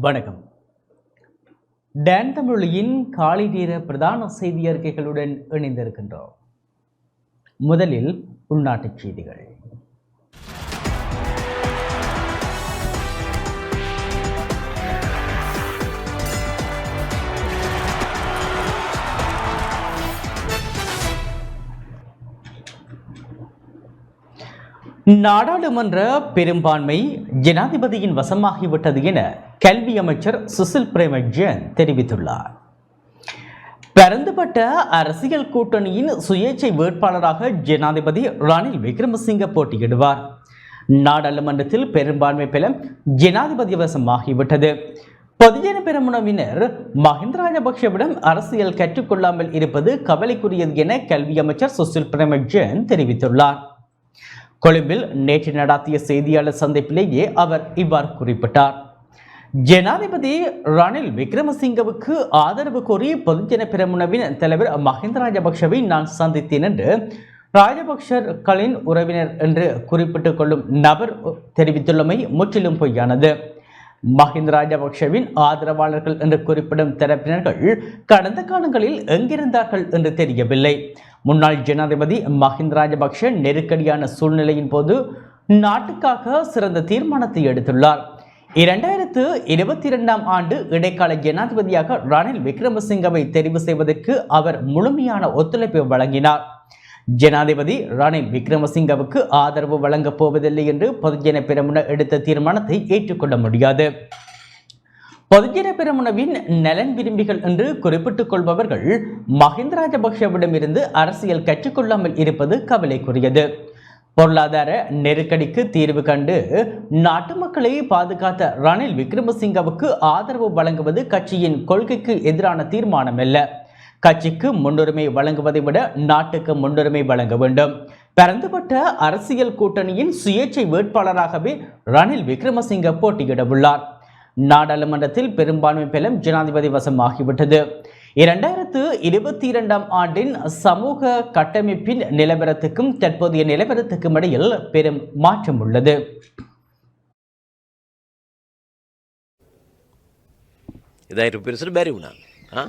வணக்கம். டேன் தமிழின் காலை நேர பிரதான செய்தி அறிக்கைகளுடன் இணைந்திருக்கின்றோம். முதலில் உள்நாட்டுச் செய்திகள். நாடாளுமன்ற பெரும்பான்மை ஜனாதிபதியின் வசமாகிவிட்டது என கல்வி அமைச்சர் சுசில் பிரேமஜன் தெரிவித்துள்ளார். பரந்துபட்ட அரசியல் கூட்டணியின் சுயேட்சை வேட்பாளராக ஜனாதிபதி ரணில் விக்ரமசிங்க போட்டியிடுவார். நாடாளுமன்றத்தில் பெரும்பான்மை பெலம் ஜனாதிபதி வசமாகிவிட்டது பொதுஜன பெருமுனவினர் மஹிந்த ராஜபக்ஷவிடம் அரசியல் கற்றுக்கொள்ளாமல் இருப்பது கவலைக்குரியது என கல்வி அமைச்சர் சுசில் பிரேமஜன் தெரிவித்துள்ளார். கொழும்பில் நேற்று நடாத்திய செய்தியாளர் சந்திப்பிலேயே அவர் இவ்வாறு குறிப்பிட்டார். ஜனாதிபதி ரணில் விக்ரமசிங்கவுக்கு ஆதரவு கோரி பொதுஜன பெருமுனவின் தலைவர் மஹிந்த ராஜபக்ஷவை நான் சந்தித்தேன் என்று ராஜபக்ஷர்களின் உறவினர் என்று குறிப்பிட்டுக் கொள்ளும் நபர் தெரிவித்துள்ளமை முற்றிலும் பொய்யானது. மஹிந்த ராஜபக்ஷவின் ஆதரவாளர்கள் என்று குறிப்பிடும் தரப்பினர்கள் கடந்த காலங்களில் எங்கிருந்தார்கள் என்று தெரியவில்லை. முன்னாள் ஜனாதிபதி மஹிந்த ராஜபக்ஷ நெருக்கடியான சூழ்நிலையின் போது நாட்டுக்காக சிறந்த தீர்மானத்தை எடுத்துள்ளார். இரண்டாயிரத்து இருபத்தி இரண்டாம் ஆண்டு இடைக்கால ஜனாதிபதியாக ரணில் விக்ரமசிங்கவை தெரிவு செய்வதற்கு அவர் முழுமையான ஒத்துழைப்பை வழங்கினார். ஜனாதிபதி ரணில் விக்ரமசிங்கவுக்கு ஆதரவு வழங்கப் போவதில்லை என்று பொதுஜன பெரமுன எடுத்த தீர்மானத்தை ஏற்றுக்கொள்ள முடியாது. பொதுஜன பெரமுனவின் நலன் விரும்பிகள் என்று குறிப்பிட்டுக் கொள்பவர்கள் மஹிந்த ராஜபக்ஷவிடமிருந்து அரசியல் கற்றுக்கொள்ளாமல் இருப்பது கவலைக்குரியது. பொருளாதார நெருக்கடிக்கு தீர்வு கண்டு நாட்டு மக்களை பாதுகாத்த ரணில் விக்ரமசிங்கவுக்கு ஆதரவு வழங்குவது கட்சியின் கொள்கைக்கு எதிரான தீர்மானம் அல்ல கட்சிக்கு முன்னுரிமை வழங்குவதை விட நாட்டுக்கு முன்னுரிமை வழங்க வேண்டும். பரந்துபட்ட அரசியல் கூட்டணியின் சுயேட்சை வேட்பாளராகவே ரணில் விக்ரமசிங்க போட்டியிட உள்ளார் நாடாளுமன்றத்தில் பெரும்பான்மை பெலம் ஜனாதிபதி வசம் ஆகிவிட்டது இரண்டாயிரத்து இருபத்தி இரண்டாம் ஆண்டின் சமூக கட்டமைப்பின் நிலவரத்துக்கும் தற்போதைய நிலவரத்துக்கும் இடையில் பெரும் மாற்றம் உள்ளது එදා රුපිරිසට බැරි වුණා ආ?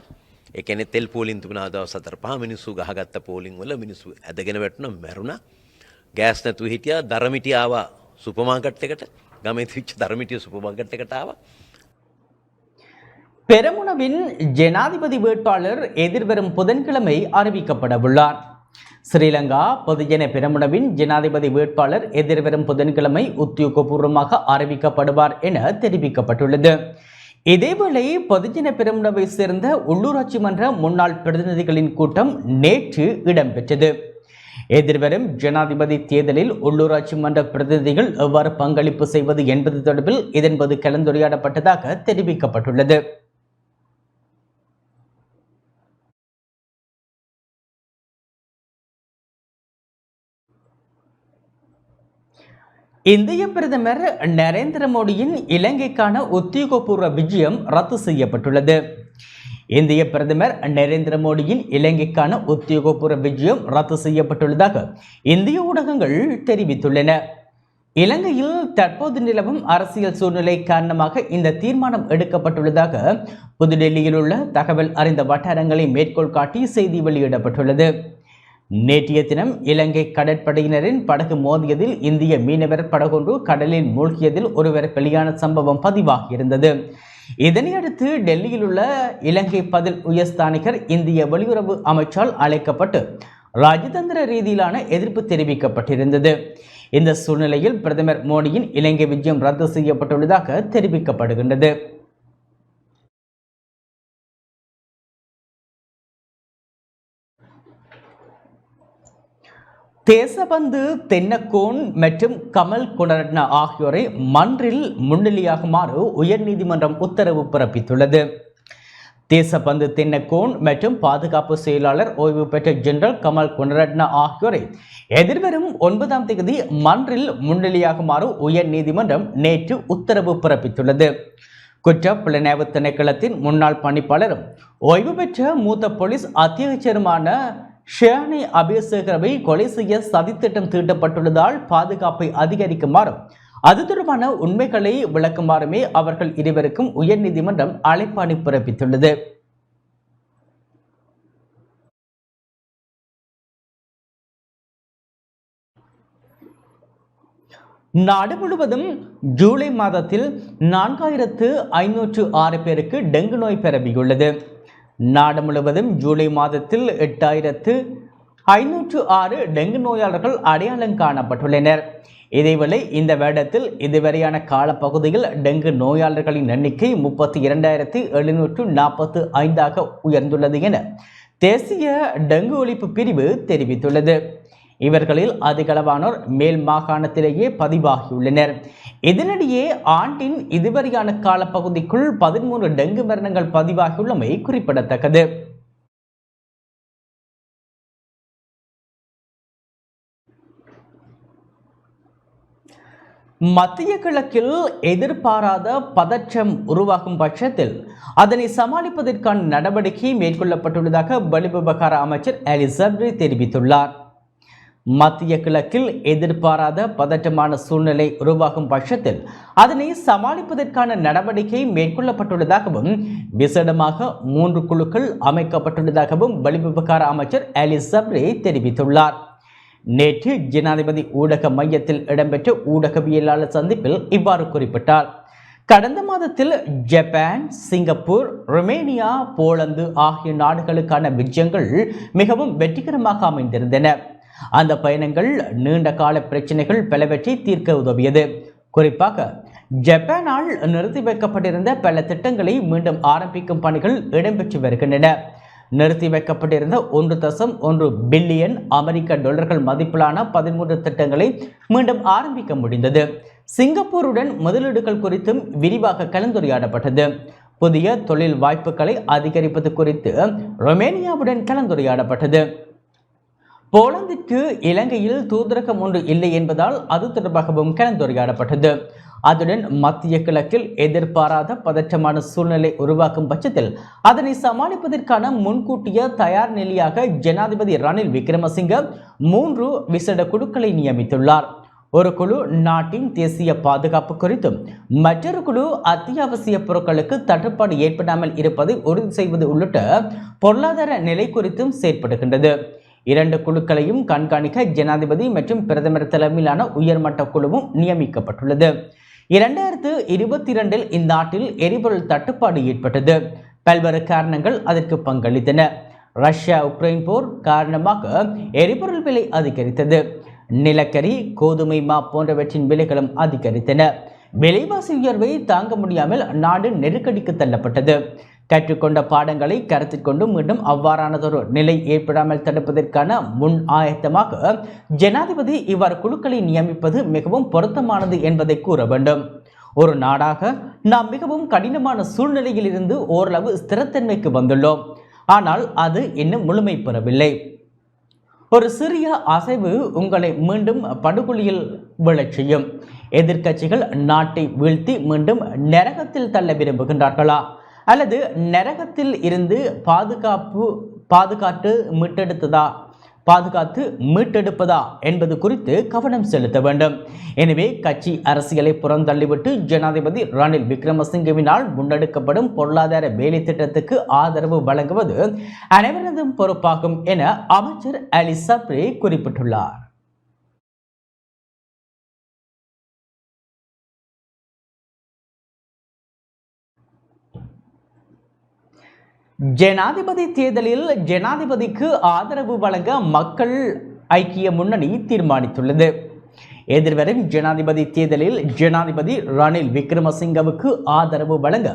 ඒ කියන්නේ තෙල් පෝලින් තිබුණා දවස් හතර පහ මිනිස්සු ගහගත්ත පෝලිං වල මිනිස්සු ඇදගෙන වැටුණා මැරුණා ගෑස් නැතුව හිටියා දරමිටි ආවා සුපර්මාකට් එකට ගමේ තිබිච්ච දරමිටිය සුපර්මාකට් එකට ආවා பெரமுனவின் ஜனாதிபதி வேட்பாளர் எதிர்வரும் புதன்கிழமை அறிவிக்கப்பட உள்ளார் ஸ்ரீலங்கா பொதுஜன பெரமுனவின் ஜனாதிபதி வேட்பாளர் எதிர்வரும் புதன்கிழமை உத்தியோகபூர்வமாக அறிவிக்கப்படுவார் என தெரிவிக்கப்பட்டுள்ளது. இதேவேளை பொதுஜன பெருமுனவை சேர்ந்த உள்ளூராட்சி மன்ற முன்னாள் பிரதிநிதிகளின் கூட்டம் நேற்று இடம்பெற்றது. எதிர்வரும் ஜனாதிபதி தேர்தலில் உள்ளூராட்சி மன்ற பிரதிநிதிகள் எவ்வாறு பங்களிப்பு செய்வது என்பது தொடர்பில் இதன்போது கலந்துரையாடப்பட்டதாக தெரிவிக்கப்பட்டுள்ளது. இந்திய பிரதமர் நரேந்திர மோடியின் இலங்கைக்கான உத்தியோகபூர்வ விஜயம் ரத்து செய்யப்பட்டுள்ளது. இந்திய பிரதமர் நரேந்திர மோடியின் இலங்கைக்கான உத்தியோகபூர்வ விஜயம் ரத்து செய்யப்பட்டுள்ளதாக இந்திய ஊடகங்கள் தெரிவித்துள்ளன. இலங்கையில் தற்போது நிலவும் அரசியல் சூழ்நிலை காரணமாக இந்த தீர்மானம் எடுக்கப்பட்டுள்ளதாக புதுடெல்லியில் உள்ள தகவல் அறிந்த வட்டாரங்களை மேற்கோள் காட்டி செய்தி வெளியிடப்பட்டுள்ளது. நேற்றைய தினம் இலங்கை கடற்படையினரின் படகு மோதியதில் இந்திய மீனவர் படகொன்று கடலில் மூழ்கியதில் ஒருவர் பலியான சம்பவம் பதிவாகியிருந்தது இதனையடுத்து டெல்லியில் உள்ள இலங்கை பதில் உயர்ஸ்தானிகர் இந்திய வெளியுறவு அமைச்சால் அழைக்கப்பட்டு ராஜதந்திர ரீதியிலான எதிர்ப்பு தெரிவிக்கப்பட்டிருந்தது. இந்த சூழ்நிலையில் பிரதமர் மோடியின் இலங்கை விஜயம் ரத்து செய்யப்பட்டுள்ளதாக தெரிவிக்கப்படுகின்றது. தேசபந்து தென்னக்கோன் மற்றும் கமல் குணரட்ன ஆகியோரை மன்றில் முன்னிலையாகுமாறு உயர்நீதிமன்றம் உத்தரவு பிறப்பித்துள்ளது. தேசபந்து தென்னக்கோன் மற்றும் பாதுகாப்பு செயலாளர் ஓய்வு பெற்ற ஜெனரல் கமல் குணரட்ன ஆகியோரை எதிர்வரும் ஒன்பதாம் தேதி மன்றில் முன்னிலையாகுமாறு உயர் நீதிமன்றம் நேற்று உத்தரவு பிறப்பித்துள்ளது. குற்ற புலனாய்வு திணைக்களத்தின் முன்னாள் பணிப்பாளரும் ஓய்வு பெற்ற மூத்த போலீஸ் அத்தியட்சருமான ஷியானி அபேசேகரவை கொலை செய்ய சதித்திட்டம் தீட்டப்பட்டுள்ளதால் பாதுகாப்பை அதிகரிக்குமாறு அது தொடர்பான உண்மைகளை விளக்குமாறுமே அவர்கள் இருவருக்கும் உயர்நீதிமன்றம் அழைப்பாணி பிறப்பித்துள்ளது. நாடு முழுவதும் ஜூலை மாதத்தில் நான்காயிரத்து ஐநூற்று ஆறு பேருக்கு டெங்கு நோய் பரவியுள்ளது. நாடு முழுவதும் ஜூலை மாதத்தில் எட்டாயிரத்து ஐநூற்று ஆறு டெங்கு நோயாளர்கள் அடையாளம் காணப்பட்டுள்ளனர். இதேவேளை இந்த வருடத்தில் இதுவரையான காலப்பகுதியில் டெங்கு நோயாளர்களின் எண்ணிக்கை முப்பத்தி இரண்டாயிரத்தி எழுநூற்று நாற்பத்து ஐந்தாக உயர்ந்துள்ளது என தேசிய டெங்கு ஒழிப்பு பிரிவு தெரிவித்துள்ளது. இவர்களில் அதிகளவானோர் மேல் மாகாணத்திலேயே பதிவாகியுள்ளனர். இதனிடையே ஆண்டின் இதுவரையான காலப்பகுதிக்குள் பதிமூன்று டெங்கு மரணங்கள் பதிவாகியுள்ளமை குறிப்பிடத்தக்கது. மத்திய கிழக்கில் எதிர்பாராத பதற்றம் உருவாகும் பட்சத்தில் அதனை சமாளிப்பதற்கான நடவடிக்கை மேற்கொள்ளப்பட்டுள்ளதாக வெளிவிவகார அமைச்சர் அலிசப்ரி தெரிவித்துள்ளார். மத்திய கிழக்கில் எதிர்பாராத பதற்றமான சூழ்நிலை உருவாகும் பட்சத்தில் அதனை சமாளிப்பதற்கான நடவடிக்கை மேற்கொள்ளப்பட்டுள்ளதாகவும் விசேடமாக மூன்று குழுக்கள் அமைக்கப்பட்டுள்ளதாகவும் வெளிவிவகார அமைச்சர் அலி சப்ரே தெரிவித்துள்ளார். நேற்று ஜனாதிபதி ஊடக மையத்தில் இடம்பெற்ற ஊடகவியலாளர் சந்திப்பில் இவ்வாறு குறிப்பிட்டார். கடந்த மாதத்தில் ஜப்பான் சிங்கப்பூர் ருமேனியா போலந்து ஆகிய நாடுகளுக்கான விஜயங்கள் மிகவும் வெற்றிகரமாக அமைந்திருந்தன. அந்த பயணங்கள் நீண்ட கால பிரச்சனைகள் பலவற்றை தீர்க்க உதவியது. குறிப்பாக ஜப்பானால் நிறுத்தி வைக்கப்பட்டிருந்த பல திட்டங்களை மீண்டும் ஆரம்பிக்கும் பணிகள் இடம்பெற்று வருகின்றன. நிறுத்தி வைக்கப்பட்டிருந்த ஒன்று தசம் ஒன்று பில்லியன் அமெரிக்க டாலர்கள் மதிப்பிலான பதிமூன்று திட்டங்களை மீண்டும் ஆரம்பிக்க முடிந்தது. சிங்கப்பூருடன் முதலீடுகள் குறித்தும் விரிவாக கலந்துரையாடப்பட்டது. புதிய தொழில் வாய்ப்புகளை அதிகரிப்பது குறித்து ரொமேனியாவுடன் கலந்துரையாடப்பட்டது. போலந்துக்கு இலங்கையில் தூதரகம் ஒன்று இல்லை என்பதால் அது தொடர்பாகவும் கலந்துரையாடப்பட்டது. அதுடன் மத்திய கிழக்கில் எதிர்பாராத பதற்றமான சூழ்நிலை உருவாக்கும் பட்சத்தில் அதனை சமாளிப்பதற்கான முன்கூட்டிய தயார் நிலையாக ஜனாதிபதி ரணில் விக்ரமசிங்க மூன்று விசேட குழுக்களை நியமித்துள்ளார். ஒரு குழு நாட்டின் தேசிய பாதுகாப்பு குறித்தும் மற்றொரு குழு அத்தியாவசிய பொருட்களுக்கு தட்டுப்பாடு ஏற்படாமல் இருப்பதை உறுதி செய்வது உள்ளிட்ட பொருளாதார நிலை குறித்தும் செயற்படுகின்றது. இரண்டு குழுக்களையும் கண்காணிக்க ஜனாதிபதி மற்றும் பிரதமர் தலைமையிலான உயர்மட்ட குழுவும் நியமிக்கப்பட்டுள்ளது. இரண்டாயிரத்து இருபத்தி இரண்டில் இந்நாட்டில் எரிபொருள் தட்டுப்பாடு ஏற்பட்டது. பல்வேறு காரணங்கள் அதற்கு பங்களித்தன. ரஷ்யா உக்ரைன் போர் காரணமாக எரிபொருள் விலை அதிகரித்தது. நிலக்கரி கோதுமை மா போன்றவற்றின் விலைகளும் அதிகரித்தன. விலைவாசி உயர்வை தாங்க முடியாமல் நாடு நெருக்கடிக்கு தள்ளப்பட்டது. கற்றுக்கொண்ட பாடங்களை கருத்தில் கொண்டு மீண்டும் அவ்வாறானதொரு நிலை ஏற்படாமல் தடுப்பதற்கான முன் ஆயத்தமாக ஜனாதிபதி இவ்வாறு குழுக்களை நியமிப்பது மிகவும் பொருத்தமானது என்பதை கூற வேண்டும். ஒரு நாடாக நாம் மிகவும் கடினமான சூழ்நிலையில் இருந்து ஓரளவு ஸ்திரத்தன்மைக்கு வந்துள்ளோம். ஆனால் அது இன்னும் முழுமை பெறவில்லை. ஒரு சிறிய அசைவு உங்களை மீண்டும் படுகொலியில் விழச் செய்யும். எதிர்க்கட்சிகள் நாட்டை வீழ்த்தி மீண்டும் நரகத்தில் தள்ள விரும்புகின்றார்களா? அல்லது நரகத்தில் இருந்து பாதுகாப்பு பாதுகாத்து மீட்டெடுத்ததா? பாதுகாத்து மீட்டெடுப்பதா? என்பது குறித்து கவனம் செலுத்த வேண்டும். எனவே கட்சி அரசியலை புறந்தள்ளிவிட்டு ஜனாதிபதி ரணில் விக்ரமசிங்கவினால் முன்னெடுக்கப்படும் பொருளாதார வேலை திட்டத்துக்கு ஆதரவு வழங்குவது அனைவரதும் பொறுப்பாகும் என அமைச்சர் அலி சப்ரி குறிப்பிட்டுள்ளார். ஜனாதிபதி தேர்தலில் ஜனாதிபதிக்கு ஆதரவு வழங்க மக்கள் ஐக்கிய முன்னணி தீர்மானித்துள்ளது. எதிர்வரும் ஜனாதிபதி தேர்தலில் ஜனாதிபதி ரணில் விக்ரமசிங்கவுக்கு ஆதரவு வழங்க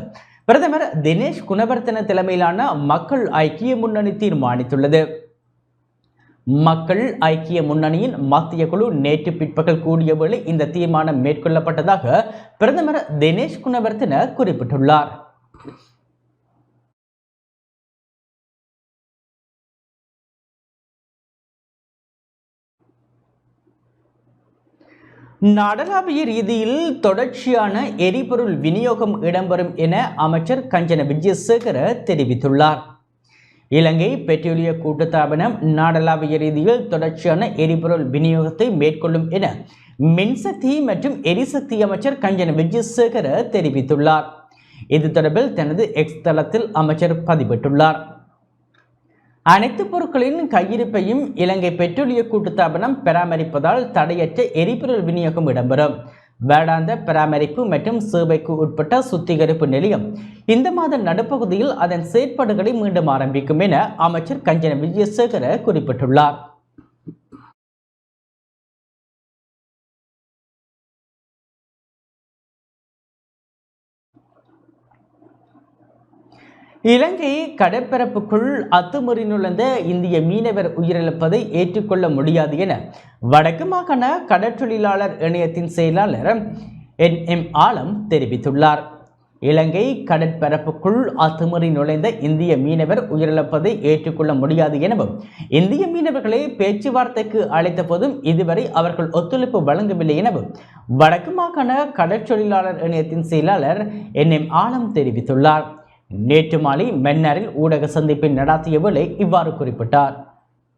பிரதமர் தினேஷ் குணவர்த்தன தலைமையிலான மக்கள் ஐக்கிய முன்னணி தீர்மானித்துள்ளது. மக்கள் ஐக்கிய முன்னணியின் மத்திய குழு நேற்று பிற்பகல் கூடிய வேளை இந்த தீர்மானம் மேற்கொள்ளப்பட்டதாக பிரதமர் தினேஷ் குணவர்த்தன குறிப்பிட்டுள்ளார். நாடளாவிய ரீதியில் தொடர்ச்சியான எரிபொருள் விநியோகம் இடம்பெறும் என அமைச்சர் கஞ்சன விஜயசேகர தெரிவித்துள்ளார். இலங்கை பெட்ரோலிய கூட்டுத்தாபனம் நாடளாவிய ரீதியில் தொடர்ச்சியான எரிபொருள் விநியோகத்தை மேற்கொள்ளும் என மின்சக்தி மற்றும் எரிசக்தி அமைச்சர் கஞ்சன விஜயசேகர தெரிவித்துள்ளார். இது தொடர்பில் தனது எக்ஸ் தளத்தில் அமைச்சர் பதிவிட்டுள்ளார். அனைத்து பொருட்களின் கையிருப்பையும் இலங்கை பெட்ரோலிய கூட்டுத்தாபனம் பராமரிப்பதால் தடையற்ற எரிபொருள் விநியோகம் இடம்பெறும். வேடாந்த பராமரிப்பு மற்றும் சேவைக்கு உட்பட்ட சுத்திகரிப்பு நிலையம் இந்த மாத நடுப்பகுதியில் அதன் செயற்பாடுகளை மீண்டும் ஆரம்பிக்கும் என அமைச்சர் கஞ்சன விஜயசேகர குறிப்பிட்டுள்ளார். இலங்கை கடற்பரப்புக்குள் அத்துமுறை நுழைந்த இந்திய மீனவர் உயிரிழப்பதை ஏற்றுக்கொள்ள முடியாது என வடக்கு மாகாண கடற்றொழிலாளர் இணையத்தின் செயலாளர் என். எம். ஆலம் தெரிவித்துள்ளார். இலங்கை கடற்பரப்புக்குள் அத்துமுறை நுழைந்த இந்திய மீனவர் உயிரிழப்பதை ஏற்றுக்கொள்ள முடியாது எனவும் இந்திய மீனவர்களை பேச்சுவார்த்தைக்கு அழைத்த போதும் இதுவரை அவர்கள் ஒத்துழைப்பு வழங்கவில்லை எனவும் வடக்கு மாகாண கடற்றொழிலாளர் இணையத்தின் செயலாளர் என். எம். ஆலம் தெரிவித்துள்ளார். நேற்று மாலை மென்னரில் ஊடக சந்திப்பை நடாத்திய வேளை இவ்வாறு குறிப்பிட்டார்.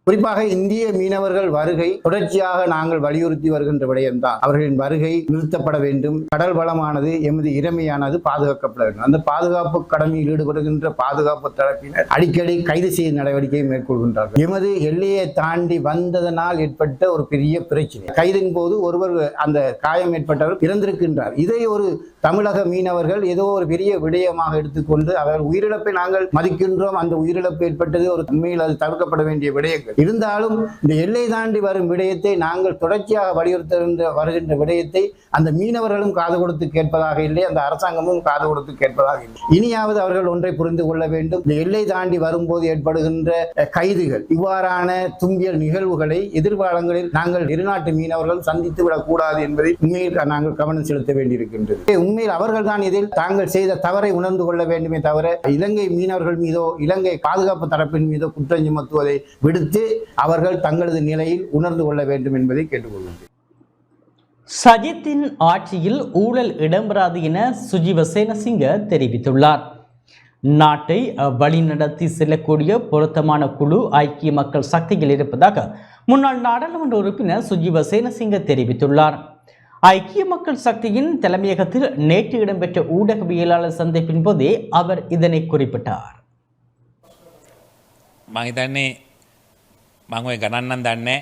குறிப்பாக இந்திய மீனவர்கள் வருகை தொடர்ச்சியாக நாங்கள் வலியுறுத்தி வருகின்ற விடயம்தான். அவர்களின் வருகை நிறுத்தப்பட வேண்டும். கடல் வளமானது எமது இறமையானது பாதுகாக்கப்பட வேண்டும். அந்த பாதுகாப்பு கடமையில் ஈடுபடுகின்ற பாதுகாப்பு தரப்பினர் அடிக்கடி கைது செய்யும் நடவடிக்கையை மேற்கொள்கின்றார்கள். எமது எல்லையை தாண்டி வந்ததனால் ஏற்பட்ட ஒரு பெரிய பிரச்சனை. கைதின் போது ஒருவர் அந்த காயம் ஏற்பட்டவர் இறந்திருக்கின்றார். இதை ஒரு தமிழக மீனவர்கள் ஏதோ ஒரு பெரிய விடயமாக எடுத்துக்கொண்டு அவர் உயிரிழப்பை நாங்கள் மதிக்கின்றோம். அந்த உயிரிழப்பு ஏற்பட்டது ஒரு உண்மையில் அது தவிர்க்கப்பட வேண்டிய விடயங்கள். இருந்தாலும் இந்த எல்லை தாண்டி வரும் விடயத்தை நாங்கள் தொடர்ச்சியாக வலியுறுத்துகின்ற வருகின்ற விடயத்தை அந்த மீனவர்களும் காது கொடுத்து கேட்பதாக இல்லை அந்த அரசாங்கமும் காது கொடுத்து கேட்பதாக இல்லை. இனியாவது அவர்கள் ஒன்றை புரிந்து கொள்ள வேண்டும். இந்த எல்லை தாண்டி வரும்போது ஏற்படுகின்ற கைதுகள் இவ்வாறான தும்பியல் நிகழ்வுகளை எதிர்காலங்களில் நாங்கள் இருநாட்டு மீனவர்கள் சந்தித்து விடக்கூடாது என்பதை உண்மையில் நாங்கள் கவனம் செலுத்த வேண்டியிருக்கின்றது. உண்மையில் அவர்கள் தான் இதில் தாங்கள் செய்த தவறை உணர்ந்து கொள்ள வேண்டுமே தவிர இலங்கை மீனவர்கள் மீதோ இலங்கை பாதுகாப்பு தரப்பின் மீதோ குற்றம் சுமத்துவதை விடுத்து அவர்கள் தங்களது நிலையில் உணர்ந்து கொள்ள வேண்டும் என்பதை கேட்டுக்கொள்கின்றேன் சஜித்தின் ஆட்சியில் ஊழல் இடம்பெறாது என சுஜீவ சேனசிங்க தெரிவித்துள்ளார். நாட்டை வழிநடத்தி செல்லக்கூடிய பொருத்தமான குழு ஐக்கிய மக்கள் சக்தியில் இருப்பதாக முன்னாள் நாடாளுமன்ற உறுப்பினர் சுஜீவ சேனசிங்க தெரிவித்துள்ளார். ஐக்கிய மக்கள் சக்தியின் தலைமையகத்தில் நேற்று இடம்பெற்ற ஊடகவியலாளர் சந்திப்பின் போதே அவர் இதனை குறிப்பிட்டார். මං හිතන්නේ මං ඔය ගණන්නන් දන්නේ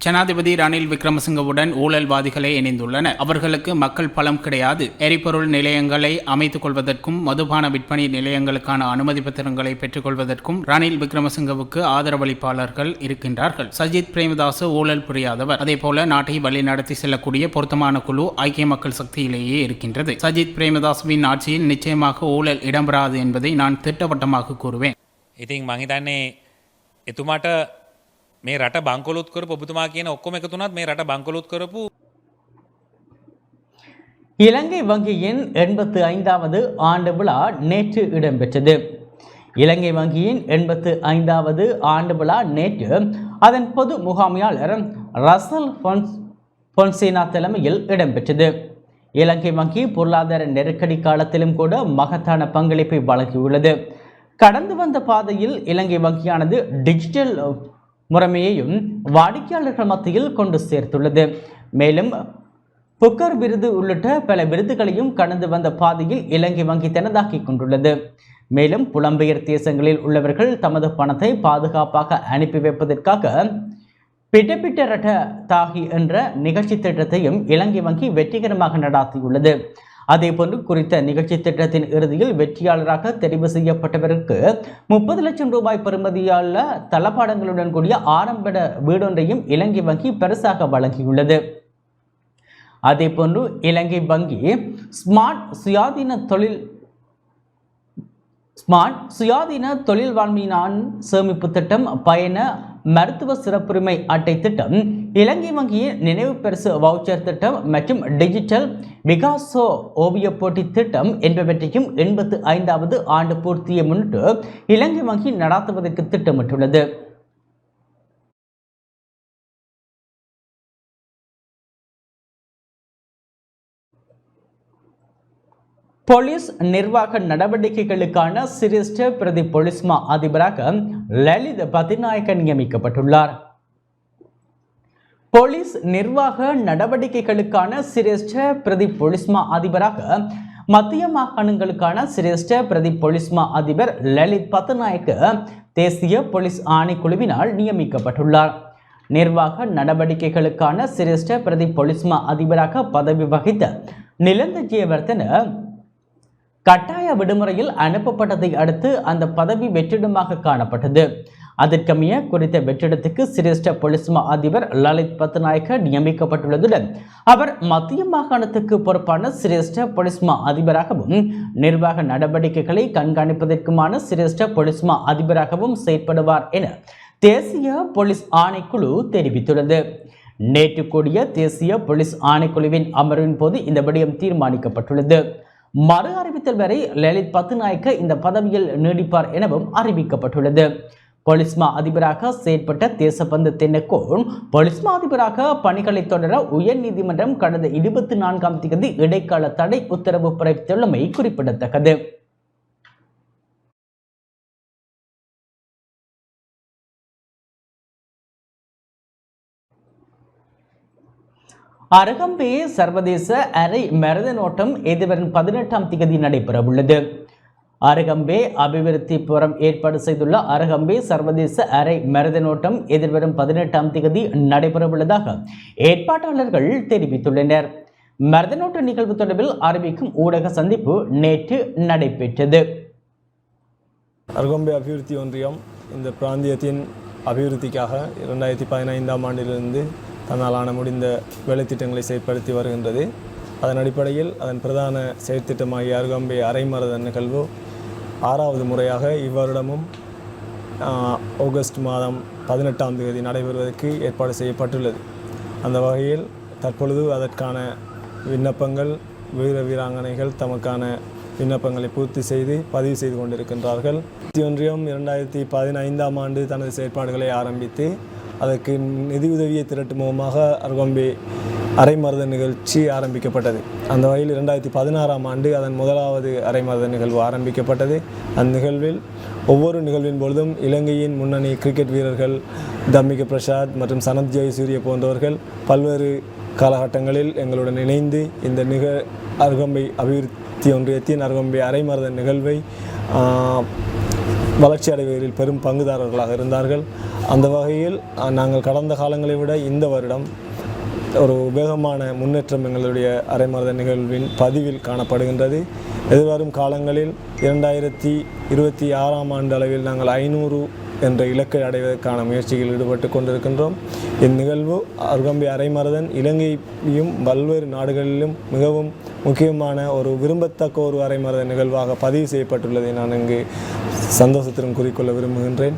ஜனாதிபதி ரணில் விக்ரமசிங்கவுடன் ஊழல்வாதிகளே இணைந்துள்ளனர் அவர்களுக்கு மக்கள் பலம் கிடையாது எரிபொருள் நிலையங்களை அமைத்துக் கொள்வதற்கும் மதுபான விற்பனை நிலையங்களுக்கான அனுமதி பத்திரங்களை பெற்றுக்கொள்வதற்கும் ரணில் விக்ரமசிங்கவுக்கு ஆதரவளிப்பாளர்கள் இருக்கின்றார்கள் சஜித் பிரேமதாச ஊழல் புரியாதவர் அதேபோல நாட்டை வழிநடத்தி செல்லக்கூடிய பொருத்தமான குழு ஐக்கிய மக்கள் சக்தியிலேயே இருக்கின்றது சஜித் பிரேமதாசவின் ஆட்சியில் நிச்சயமாக ஊழல் இடம்பெறாது என்பதை நான் திட்டவட்டமாக கூறுவேன் ඉතින් මං හිතන්නේ එතුමාට මේ රට බංකොලොත් කර ඔබතුමා කියන ඔක්කොම එකතුනත් මේ රට බංකොලොත් කරපු இலங்கை வங்கியின் எண்பத்து ஐந்தாவது ஆண்டு விழா நேற்று இடம்பெற்றது இலங்கை வங்கியின் எண்பத்து ஐந்தாவது ஆண்டு விழா நேற்று அதன் பொது முகாமையாளர் ரசல் பொன்ஸ் பொன்சேனா தலைமையில் இடம்பெற்றது இலங்கை வங்கி பொருளாதார நெருக்கடி காலத்திலும் கூட மகத்தான பங்களிப்பை வழங்கியுள்ளது கடந்து வந்த பாதையில் இலங்கை வங்கியானது டிஜிட்டல் முறைமையையும் வாடிக்கையாளர்கள் மத்தியில் கொண்டு சேர்த்துள்ளது. மேலும் புக்கர் விருது உள்ளிட்ட பல விருதுகளையும் கடந்து வந்த பாதையில் இலங்கை வங்கி தனதாக்கிக் கொண்டுள்ளது. மேலும் புலம்பெயர் தேசங்களில் உள்ளவர்கள் தமது பணத்தை பாதுகாப்பாக அனுப்பி வைப்பதற்காக பிட்டபிட்ட ரட்ட தாகி என்ற நிகழ்ச்சி திட்டத்தையும் இலங்கை வங்கி வெற்றிகரமாக நடாத்தியுள்ளது. அதேபோன்று குறித்த நிகழ்ச்சி திட்டத்தின் இறுதியில் வெற்றியாளராக தெரிவு செய்யப்பட்டவருக்கு முப்பது லட்சம் ரூபாய் பெறுமதியுள்ள தளபாடங்களுடன் கூடிய ஆரம்ப வீடொன்றையும் இலங்கை வங்கி பெருசாக வழங்கியுள்ளது. அதேபோன்று இலங்கை வங்கி ஸ்மார்ட் சுயாதீன தொழில் ஸ்மார்ட் சுயாதீன தொழில் வாழ்மையினான் சேமிப்பு திட்டம் பயண மருத்துவ சிறப்புரிமை அட்டை திட்டம் இலங்கை வங்கியின் நினைவு பரிசு வவுச்சர் திட்டம் மற்றும் டிஜிட்டல் விகாசோ ஓவிய போட்டி திட்டம் என்பவற்றையும் எண்பத்து ஐந்தாவது ஆண்டு பூர்த்தியை முன்னிட்டு இலங்கை வங்கி நடாத்துவதற்கு திட்டமிட்டுள்ளது. போலீஸ் நிர்வாக நடவடிக்கைகளுக்கான சிரேஷ்ட பிரதி பொலிஸ்மா அதிபராக லலித் பதிநாயக்க நியமிக்கப்பட்டுள்ளார். போலீஸ் நிர்வாக நடவடிக்கைகளுக்கான சிரேஷ்ட பிரதி பொலிஸ்மா அதிபராக மத்திய மாகாணங்களுக்கான சிரேஷ்ட பிரதி பொலிஸ்மா அதிபர் லலித் பத்தநாயக்க தேசிய போலீஸ் ஆணைக்குழுவினால் நியமிக்கப்பட்டுள்ளார். நிர்வாக நடவடிக்கைகளுக்கான சிரேஷ்ட பிரதி பொலிஸ்மா அதிபராக பதவி வகித்த நிலந்த ஜெயவர்தன கட்டாய விடுமுறையில் அனுப்பப்பட்டதை அடுத்து அந்த பதவி வெற்றிடமாக காணப்பட்டது. அதற்கமைய குறித்த வெற்றிடத்துக்கு சிரேஷ்ட பொலிஸ்மா அதிபர் லலித் பத்நாயக்க நியமிக்கப்பட்டுள்ளதுடன் அவர் மத்திய மாகாணத்துக்கு பொறுப்பான சிரேஷ்ட பொலிஸ்மா அதிபராகவும் நிர்வாக நடவடிக்கைகளை கண்காணிப்பதற்குமான சிரேஷ்ட பொலிஸ்மா அதிபராகவும் செயற்படுவார் என தேசிய போலீஸ் ஆணைக்குழு தெரிவித்துள்ளது. நேற்று கூடிய தேசிய போலீஸ் ஆணைக்குழுவின் அமர்வின் போது இந்த விடயம் தீர்மானிக்கப்பட்டுள்ளது. மறு அறிவித்தல் வரை லலித் பத்துநாயக்க இந்த பதவியில் நீடிப்பார் எனவும் அறிவிக்கப்பட்டுள்ளது. பொலிஸ்மா அதிபராக செயற்பட்ட தேசபந்து தென்னக்கோன் பொலிஸ்மா அதிபராக பணிகளை தொடர உயர் நீதிமன்றம் கடந்த இருபத்தி நான்காம் தேதி இடைக்கால தடை உத்தரவு பிறப்பித்துள்ளமை குறிப்பிடத்தக்கது. அருகம்பே சர்வதேச அரை மரதன் ஓட்டம் எதிர்வரும் பதினெட்டாம் திகதி நடைபெறவுள்ளது. அருகம்பே அபிவிருத்தி புறம் ஏற்பாடு செய்துள்ள அருகம்பே சர்வதேச அரை மரதன் ஓட்டம் எதிர்வரும் பதினெட்டாம் திகதி நடைபெறவுள்ளதாக ஏற்பாட்டாளர்கள் தெரிவித்துள்ளனர். மரதனோட்ட நிகழ்வு தொடர்பில் அறிவிக்கும் ஊடக சந்திப்பு நேற்று நடைபெற்றது. அருகம்பை அபிவிருத்தி ஒன்றியம் இந்த பிராந்தியத்தின் அபிவிருத்திக்காக இரண்டாயிரத்தி பதினைந்தாம் ஆண்டிலிருந்து தன்னாலான முடிந்த வேலைத்திட்டங்களை செயற்படுத்தி வருகின்றது. அதன் அடிப்படையில் அதன் பிரதான செயற்திட்டமாகிய அருகம்பை அரைமரத நிகழ்வு ஆறாவது முறையாக இவ்வருடமும் ஆகஸ்ட் மாதம் பதினெட்டாம் தேதி நடைபெறுவதற்கு ஏற்பாடு செய்யப்பட்டுள்ளது. அந்த வகையில் தற்பொழுது அதற்கான விண்ணப்பங்கள் வீர வீராங்கனைகள் தமக்கான விண்ணப்பங்களை பூர்த்தி செய்து பதிவு செய்து கொண்டிருக்கின்றார்கள். இந்திய ஒன்றியம் இரண்டாயிரத்தி பதினைந்தாம் ஆண்டு தனது செயற்பாடுகளை ஆரம்பித்து அதற்கு நிதியுதவியை திரட்டும் முகமாக அருகம்பே அரைமருத நிகழ்ச்சி ஆரம்பிக்கப்பட்டது. அந்த வகையில் இரண்டாயிரத்தி பதினாறாம் ஆண்டு அதன் முதலாவது அரைமருத நிகழ்வு ஆரம்பிக்கப்பட்டது. அந்த நிகழ்வில் ஒவ்வொரு நிகழ்வின் பொழுதும் இலங்கையின் முன்னணி கிரிக்கெட் வீரர்கள் தம்மிக பிரசாத் மற்றும் சனத் ஜெயசூரிய போன்றவர்கள் பல்வேறு காலகட்டங்களில் எங்களுடன் இணைந்து இந்த நிக அருகம்பை அபிவிருத்தி ஒன்றியத்தின் அருகம்பை அரைமருத நிகழ்வை வளர்ச்சி அடைவதில் பெரும் பங்குதாரர்களாக இருந்தார்கள். அந்த வகையில் நாங்கள் கடந்த காலங்களை விட இந்த வருடம் ஒரு வேகமான முன்னேற்றம் எங்களுடைய அரைமரத நிகழ்வின் பதிவில் காணப்படுகின்றது. எதிர்வரும் காலங்களில் இரண்டாயிரத்தி இருபத்தி ஆறாம் ஆண்டு அளவில் நாங்கள் ஐநூறு என்ற இலக்கை அடைவதற்கான முயற்சியில் ஈடுபட்டு கொண்டிருக்கின்றோம். இந்நிகழ்வு அருகம்பி அரைமருதன் இலங்கையும் பல்வேறு நாடுகளிலும் மிகவும் முக்கியமான ஒரு விரும்பத்தக்க ஒரு அரைமருத நிகழ்வாக பதிவு செய்யப்பட்டுள்ளதை நான் இங்கு சந்தோஷத்துடன் கூறிக்கொள்ள விரும்புகின்றேன்.